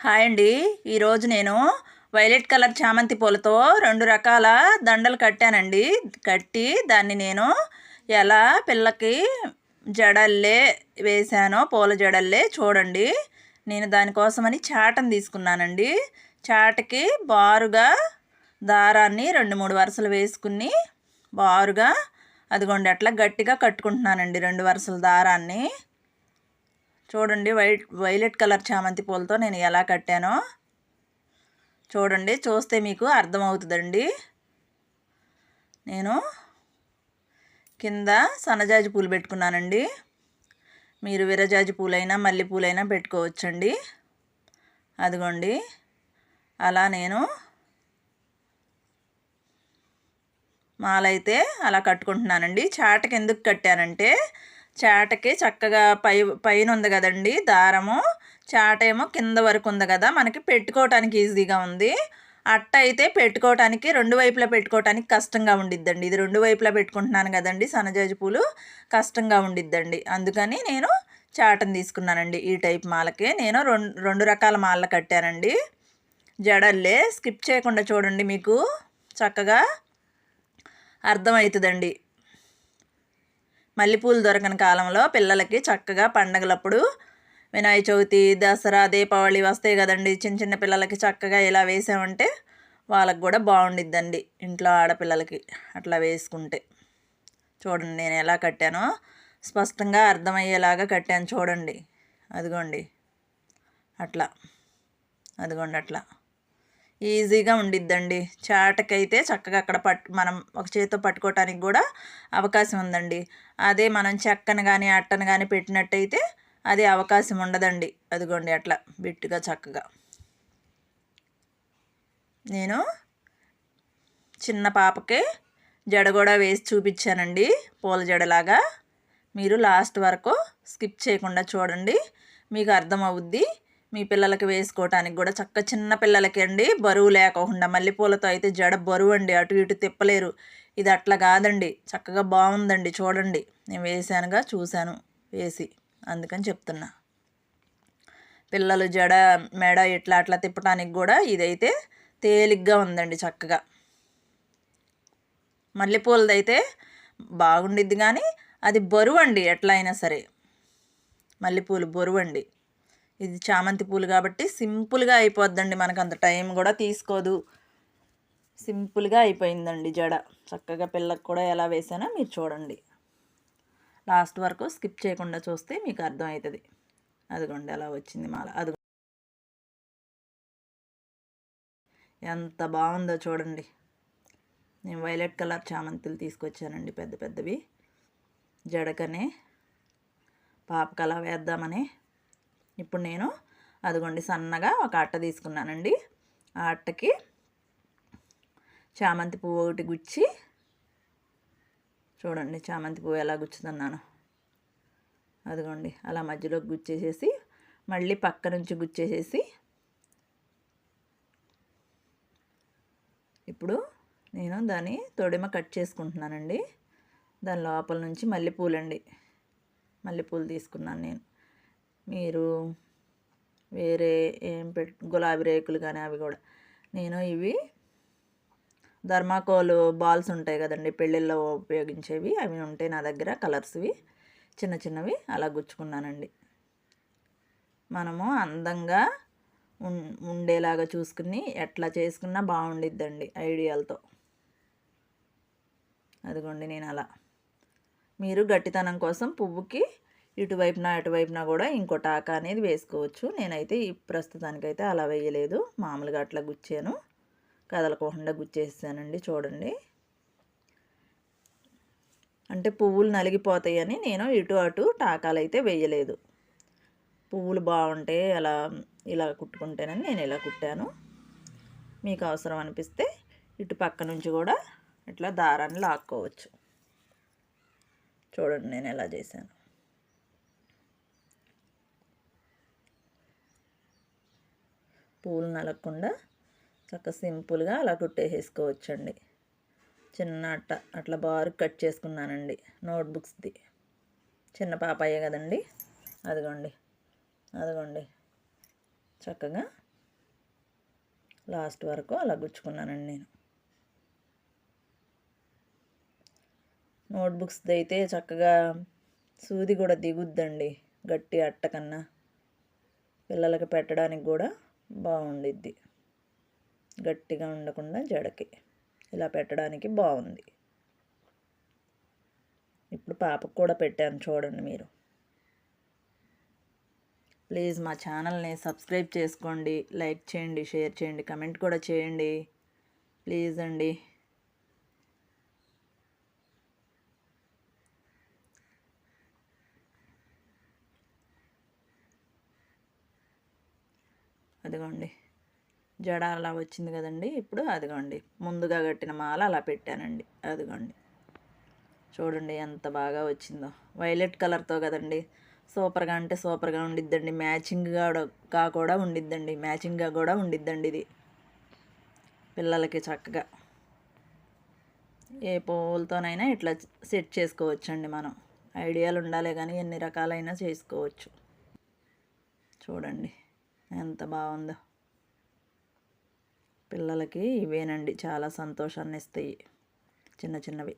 Hi అండి. ఈరోజు నేను వైలెట్ కలర్ చామంతి పూలతో రెండు రకాల దండలు కట్టానండి. కట్టి దాన్ని నేను ఎలా పిల్లకి జడల్లే వేశానో పూల జడల్లే చూడండి. నేను దానికోసమని చాటను తీసుకున్నానండి. చాటకి బారుగా దారాన్ని రెండు మూడు వరుసలు వేసుకుని బారుగా అదిగోండి అట్లా గట్టిగా కట్టుకుంటున్నానండి రెండు వరుసల దారాన్ని. చూడండి వైట్ వైలెట్ కలర్ చామంతి పూలతో నేను ఎలా కట్టానో. చూడండి చూస్తే మీకు అర్థమవుతుందండి. నేను కింద సన్నజాజి పూలు పెట్టుకున్నానండి. మీరు విరజాజి పూలైనా మల్లె పూలైనా పెట్టుకోవచ్చండి. అదిగోండి అలా నేను మాలైతే అలా కట్టుకుంటున్నానండి. చాటకి ఎందుకు కట్టానంటే చాటకి చక్కగా పై పైన ఉంది కదండి దారము. చాట ఏమో కింద వరకు ఉంది కదా మనకి పెట్టుకోవటానికి ఈజీగా ఉంది. అట్ట అయితే పెట్టుకోవటానికి రెండు వైపులా పెట్టుకోవటానికి కష్టంగా ఉండిద్దండి. ఇది రెండు వైపులా పెట్టుకుంటున్నాను కదండి సన్నజాజి పూలు కష్టంగా ఉండిద్దండి. అందుకని నేను చాటను తీసుకున్నానండి ఈ టైప్ మాలకే. నేను రెండు రెండు రకాల మాలలు కట్టానండి. జడల్లే స్కిప్ చేయకుండా చూడండి మీకు. చక్కగా అర్థమవుతుందండి. మల్లెపూలు దొరకని కాలంలో పిల్లలకి చక్కగా పండగలప్పుడు వినాయక చవితి దసరా దీపావళి వస్తాయి కదండి. చిన్న చిన్న పిల్లలకి చక్కగా ఇలా వేసామంటే వాళ్ళకి కూడా బాగుండిద్దండి ఇంట్లో ఆడపిల్లలకి అట్లా వేసుకుంటే. చూడండి నేను ఎలా కట్టానో స్పష్టంగా అర్థమయ్యేలాగా కట్టాను చూడండి. అదిగోండి. అట్లా. అదిగోండి అట్లా. ఈజీగా ఉండిద్దండి. చాటకైతే చక్కగా అక్కడ పట్టు మనం ఒక చేతితో పట్టుకోవటానికి కూడా అవకాశం ఉందండి. అదే మనం చెక్కను కానీ అట్టను కానీ పెట్టినట్టయితే అది అవకాశం ఉండదండి. అదిగోండి అట్లా బిట్టుగా చక్కగా. నేను చిన్న పాపకి జడ కూడా వేసి చూపించానండి. పూల జడలాగా. మీరు లాస్ట్ వరకు స్కిప్ చేయకుండా చూడండి. మీకు అర్థమవుద్ది. మీ పిల్లలకి వేసుకోవటానికి కూడా చక్క చిన్న పిల్లలకి అండి బరువు లేకోకుండా మల్లెపూలతో అయితే జడ బరువు అండి అటు ఇటు తిప్పలేరు. ఇది అట్లా కాదండి. చక్కగా బాగుందండి. చూడండి. నేను వేసానుగా చూశాను. వేసి. అందుకని చెప్తున్నా. పిల్లలు జడ మెడ ఇట్లా అట్లా తిప్పడానికి కూడా ఇదైతే తేలిగ్గా ఉందండి చక్కగా. మల్లెపూలదైతే బాగుండిద్ది కానీ అది బరువు అండి ఎట్లా అయినా సరే. మల్లెపూలు బరువు అండి ఇది చామంతి పూలు కాబట్టి సింపుల్గా అయిపోద్దండి మనకు అంత టైం కూడా తీసుకోదు. సింపుల్గా అయిపోయిందండి జడ. చక్కగా పిల్లకు కూడా ఎలా వేసానో మీరు చూడండి. లాస్ట్ వరకు స్కిప్ చేయకుండా చూస్తే మీకు అర్థమవుతుంది. అదిగోండి అలా వచ్చింది మాల. అది ఎంత బాగుందో చూడండి. నేను వైలెట్ కలర్ చామంతులు తీసుకొచ్చానండి పెద్ద పెద్దవి. జడకనే పాపకు అలా వేద్దామని ఇప్పుడు నేను అదిగోండి సన్నగా ఒక అట్ట తీసుకున్నానండి. ఆ అట్టకి చామంతి పువ్వు ఒకటి గుచ్చి చూడండి చామంతి పువ్వు ఎలా గుచ్చుతున్నాను. అదిగోండి అలా మధ్యలో గుచ్చేసేసి మళ్ళీ పక్క నుంచి గుచ్చేసేసి ఇప్పుడు నేను దాన్ని తొడిమ కట్ చేసుకుంటున్నానండి. దాని లోపల నుంచి మల్లెపూలండి. మల్లెపూలు తీసుకున్నాను నేను. మీరు వేరే ఏం పెట్ గులాబీ రేకులు కానీ అవి కూడా. నేను ఇవి ధర్మాకోల్ బాల్స్ ఉంటాయి కదండి పెళ్ళిళ్ళలో ఉపయోగించేవి. అవి ఉంటాయి నా దగ్గర కలర్స్వి చిన్న చిన్నవి అలా గుచ్చుకున్నానండి. మనము అందంగా ఉండేలాగా చూసుకుని ఎట్లా చేసుకున్నా బాగుండిద్దండి ఐడియాలతో. అదిగోండి నేను అలా. మీరు గట్టితనం కోసం పువ్వుకి ఇటువైపున అటువైపున కూడా ఇంకో టాకా అనేది వేసుకోవచ్చు. నేనైతే ఈ ప్రస్తుతానికైతే అలా వేయలేదు. మామూలుగా అట్లా గుచ్చాను. కదలకోకుండా గుచ్చేసానండి చూడండి. అంటే పువ్వులు నలిగిపోతాయని నేను ఇటు అటు టాకాలు అయితే వేయలేదు. పువ్వులు బాగుంటే అలా ఇలా కుట్టుకుంటేనని నేను ఇలా కుట్టాను. మీకు అవసరం అనిపిస్తే ఇటు పక్క నుంచి కూడా ఇట్లా దారాన్ని లాక్కోవచ్చు. చూడండి నేను ఎలా చేశాను. పూలు నలగకుండా చక్క సింపుల్గా అలా కుట్టేసేసుకోవచ్చండి. చిన్న అట్ట అట్లా బారు కట్ చేసుకున్నానండి నోట్బుక్స్ది. చిన్న పాపయ్యే కదండి అదిగోండి అదిగోండి. చక్కగా లాస్ట్ వరకు అలా గుచ్చుకున్నానండి నేను. నోట్బుక్స్ది అయితే చక్కగా సూది కూడా దిగుద్దండి గట్టి అట్ట కన్నా. పిల్లలకి పెట్టడానికి కూడా బాగుండిద్ది. గట్టిగా ఉండకుండా జడకి. ఇలా పెట్టడానికి బాగుంది. ఇప్పుడు పాపకు కూడా పెట్టాను చూడండి మీరు. ప్లీజ్ మా ఛానల్ని సబ్స్క్రైబ్ చేసుకోండి లైక్ చేయండి షేర్ చేయండి కమెంట్ కూడా చేయండి. ప్లీజ్ అండి. అదిగోండి జడ అలా వచ్చింది కదండి. ఇప్పుడు అదిగోండి. ముందుగా కట్టిన మాల అలా పెట్టానండి. అదిగోండి. చూడండి ఎంత బాగా వచ్చిందో. వైలెట్ కలర్తో కదండి. సూపర్గా అంటే సూపర్గా ఉండిద్దండి. మ్యాచింగ్గా కూడా ఉండిద్దండి. మ్యాచింగ్గా కూడా ఉండిద్దండి ఇది. పిల్లలకి చక్కగా. ఏ పువ్వులతోనైనా ఇట్లా సెట్ చేసుకోవచ్చండి మనం. ఐడియాలు ఉండాలి కానీ ఎన్ని రకాలైనా చేసుకోవచ్చు. చూడండి. ఎంత బాగుందో. పిల్లలకి ఇవేనండి చాలా సంతోషాన్ని ఇస్తాయి చిన్న చిన్నవి.